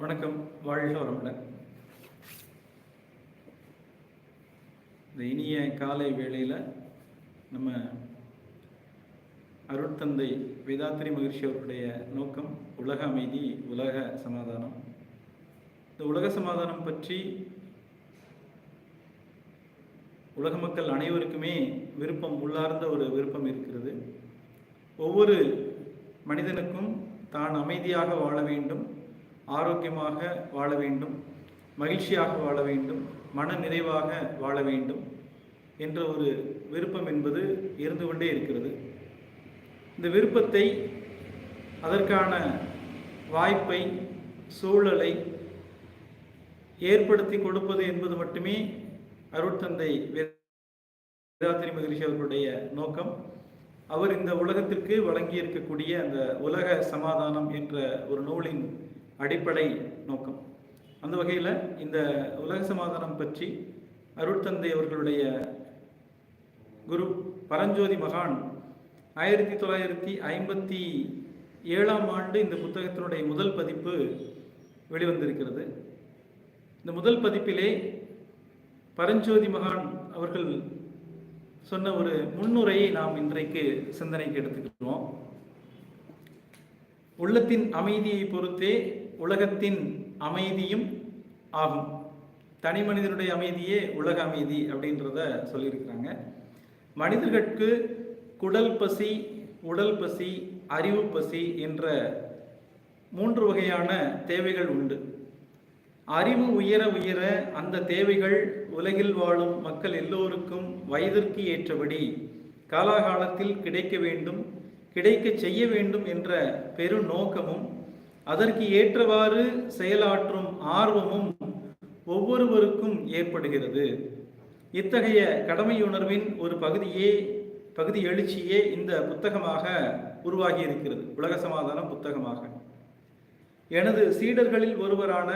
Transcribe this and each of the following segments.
வணக்கம். வாழ்க வரமுடன் இந்த இனிய காலை வேளையில் நம்ம அருட்தந்தை வேதாத்திரி மகிழ்ச்சி அவர்களுடைய நோக்கம் உலக அமைதி உலக சமாதானம். இந்த உலக சமாதானம் பற்றி உலக மக்கள் அனைவருக்குமே விருப்பம் உள்ளார்ந்த ஒரு விருப்பம் இருக்கிறது. ஒவ்வொரு மனிதனுக்கும் தான் அமைதியாக வாழ வேண்டும். ஆரோக்கியமாக வாழ வேண்டும் மகிழ்ச்சியாக வாழ வேண்டும் மன நிறைவாக வாழ வேண்டும் என்ற ஒரு விருப்பம் என்பது இருந்து கொண்டே இருக்கிறது. இந்த விருப்பத்தை அதற்கான வாய்ப்பை சூழலை ஏற்படுத்தி கொடுப்பது என்பது மட்டுமே அருட்தந்தை வேதாத்திரி மகிழ்ச்சி அவர்களுடைய நோக்கம். அவர் இந்த உலகத்திற்கு வழங்கி இருக்கக்கூடிய அந்த உலக சமாதானம் என்ற ஒரு நூலின் அடிப்படை நோக்கம். அந்த வகையில் இந்த உலக சமாதானம் பற்றி அருட்தந்தை அவர்களுடைய குரு பரஞ்சோதி மகான் ஆயிரத்தி தொள்ளாயிரத்தி ஐம்பத்தி ஏழாம் ஆண்டு இந்த புத்தகத்தினுடைய முதல் பதிப்பு வெளிவந்திருக்கிறது. இந்த முதல் பதிப்பிலே பரஞ்சோதி மகான் அவர்கள் சொன்ன ஒரு முன்னுரையை நாம் இன்றைக்கு சிந்தனைக்கு எடுத்துக்கிறோம் உள்ளத்தின் அமைதியை பொறுத்தே உலகத்தின் அமைதியும் ஆகும். தனி மனிதனுடைய அமைதியே உலக அமைதி அப்படின்றத சொல்லியிருக்கிறாங்க. மனிதர்களுக்கு குடல் பசி உடல் பசி அறிவு பசி என்ற மூன்று வகையான தேவைகள் உண்டு. அறிவு உயர உயர அந்த தேவைகள் உலகில் வாழும் மக்கள் எல்லோருக்கும் வயதிற்கு ஏற்றபடி காலாகாலத்தில் கிடைக்க வேண்டும் கிடைக்க செய்ய வேண்டும் என்ற பெரு நோக்கமும் அதற்கு ஏற்றவாறு செயலாற்றும் ஆர்வமும் ஒவ்வொருவருக்கும் ஏற்படுகிறது. இத்தகைய கடமையுணர்வின் ஒரு பகுதியே பகுதி எழுச்சியே இந்த புத்தகமாக உருவாகி இருக்கிறது உலக சமாதானம் புத்தகமாக. எனது சீடர்களில் ஒருவரான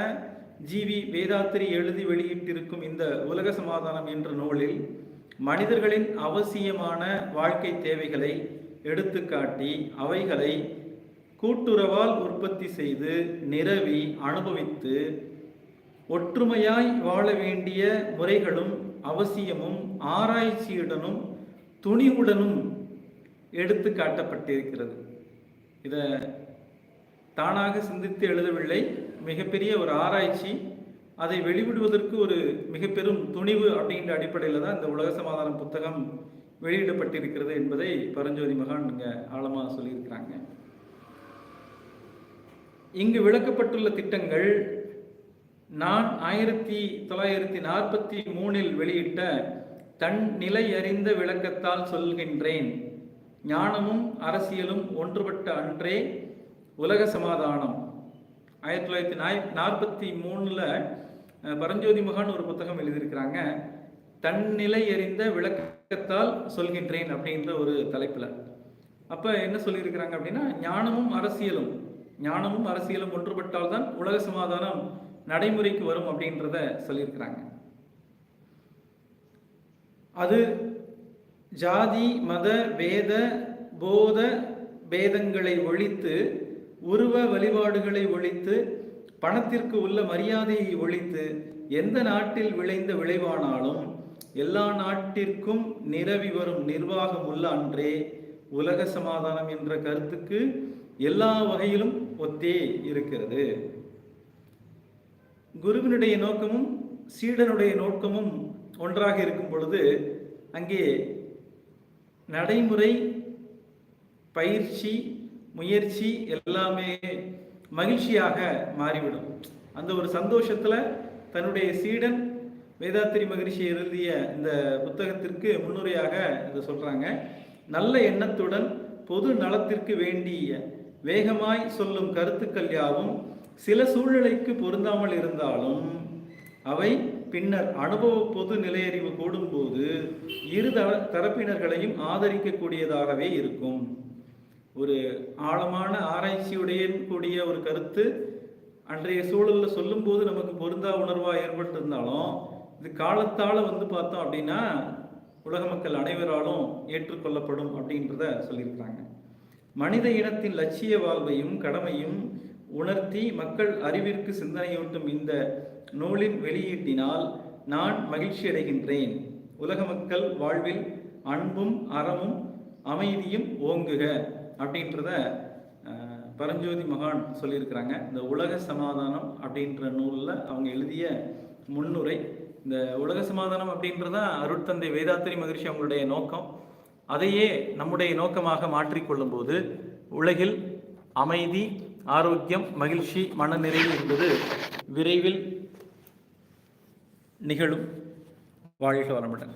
ஜிவி வேதாத்திரி எழுதி வெளியிட்டிருக்கும் இந்த உலக சமாதானம் என்ற நூலில் மனிதர்களின் அவசியமான வாழ்க்கை தேவைகளை எடுத்துக்காட்டி அவைகளை கூட்டுறவால் உற்பத்தி செய்து நிரவி அனுபவித்து ஒற்றுமையாய் வாழ வேண்டிய முறைகளும் அவசியமும் ஆராய்ச்சியுடனும் துணிவுடனும் எடுத்து காட்டப்பட்டிருக்கிறது. இதை தானாக சிந்தித்து எழுதவில்லை. மிகப்பெரிய ஒரு ஆராய்ச்சி. அதை வெளிவிடுவதற்கு ஒரு மிக பெரும் துணிவு அப்படின்ற அடிப்படையில் தான் இந்த உலக சமாதானம் புத்தகம் வெளியிடப்பட்டிருக்கிறது என்பதை பரஞ்சோதி மகான் இங்கே ஆழமாக சொல்லியிருக்கிறாங்க. இங்கு விளக்கப்பட்டுள்ள திட்டங்கள் நான் ஆயிரத்தி தொள்ளாயிரத்தி நாற்பத்தி மூணில் வெளியிட்ட தன் நிலை அறிந்த விளக்கத்தால் சொல்கின்றேன். ஞானமும் அரசியலும் ஒன்றுபட்ட அன்றே உலக சமாதானம். ஆயிரத்தி தொள்ளாயிரத்தி நாய் நாற்பத்தி மூணில் பரஞ்சோதி மகான் ஒரு புத்தகம் எழுதியிருக்கிறாங்க. தன்னிலை அறிந்த விளக்கத்தால் சொல்கின்றேன் அப்படின்ற ஒரு தலைப்பில். அப்போ என்ன சொல்லியிருக்கிறாங்க அப்படின்னா ஞானமும் அரசியலும். ஞானமும் அரசியலும் ஒன்றுபட்டால் தான் உலக சமாதானம் நடைமுறைக்கு வரும் அப்படின்றத சொல்லியிருக்கிறாங்க. அது ஜாதி மத வேத போத பேதங்களை ஒழித்து உருவ வழிபாடுகளை ஒழித்து பணத்திற்கு உள்ள மரியாதையை ஒழித்து எந்த நாட்டில் விளைந்த விளைவானாலும் எல்லா நாட்டிற்கும் நிரவி வரும் நிர்வாகம் உள்ள அன்றே உலக சமாதானம் என்ற கருத்துக்கு எல்லா வகையிலும் ஒத்தே இருக்கிறது. குருவினுடைய நோக்கமும் சீடனுடைய நோக்கமும் ஒன்றாக இருக்கும் பொழுது அங்கே நடைமுறை பயிற்சி முயற்சி எல்லாமே மகிழ்ச்சியாக மாறிவிடும். அந்த ஒரு சந்தோஷத்தில் தன்னுடைய சீடன் வேதாத்திரி மகிழ்ச்சி எழுதிய இந்த புத்தகத்திற்கு முன்னுரையாக இதை சொல்கிறாங்க நல்ல எண்ணத்துடன் பொது நலத்திற்கு வேண்டிய வேகமாய் சொல்லும் கருத்துக்கள் யாவும் சில சூழ்நிலைக்கு பொருந்தாமல் இருந்தாலும் அவை பின்னர் அனுபவ பொது நிலையறிவு கூடும்போது இரு தரப்பினர்களையும் ஆதரிக்கக்கூடியதாகவே இருக்கும். ஒரு ஆழமான ஆராய்ச்சியுடைய கூடிய ஒரு கருத்து அன்றைய சூழலில் சொல்லும்போது நமக்கு பொருந்தா உணர்வாக ஏற்பட்டிருந்தாலும் இது காலத்தால் வந்து பார்த்தோம் அப்படின்னா உலக மக்கள் அனைவராலும் ஏற்றுக்கொள்ளப்படும் அப்படின்றத சொல்லியிருக்கிறாங்க. மனித இனத்தின் லட்சிய வாழ்வையும் கடமையும் உணர்த்தி மக்கள் அறிவிற்கு சிந்தனையூட்டும் இந்த நூலின் வெளியீட்டினால் நான் மகிழ்ச்சி அடைகின்றேன். உலக மக்கள் வாழ்வில் அன்பும் அறமும் அமைதியும் ஓங்குக அப்படின்றத பரஞ்சோதி மகான் சொல்லியிருக்கிறாங்க. இந்த உலக சமாதானம் அப்படின்ற நூலில் அவங்க எழுதிய முன்னுரை இந்த உலக சமாதானம் அப்படின்றதான் அருட்தந்தை வேதாத்திரி மகிழ்ச்சி அவங்களுடைய நோக்கம். அதையே நம்முடைய நோக்கமாக மாற்றிக்கொள்ளும் போது உலகில் அமைதி ஆரோக்கியம் மகிழ்ச்சி மனநிறைவு என்பது விரைவில் நிகழும். வாழ்க வளமுடன்.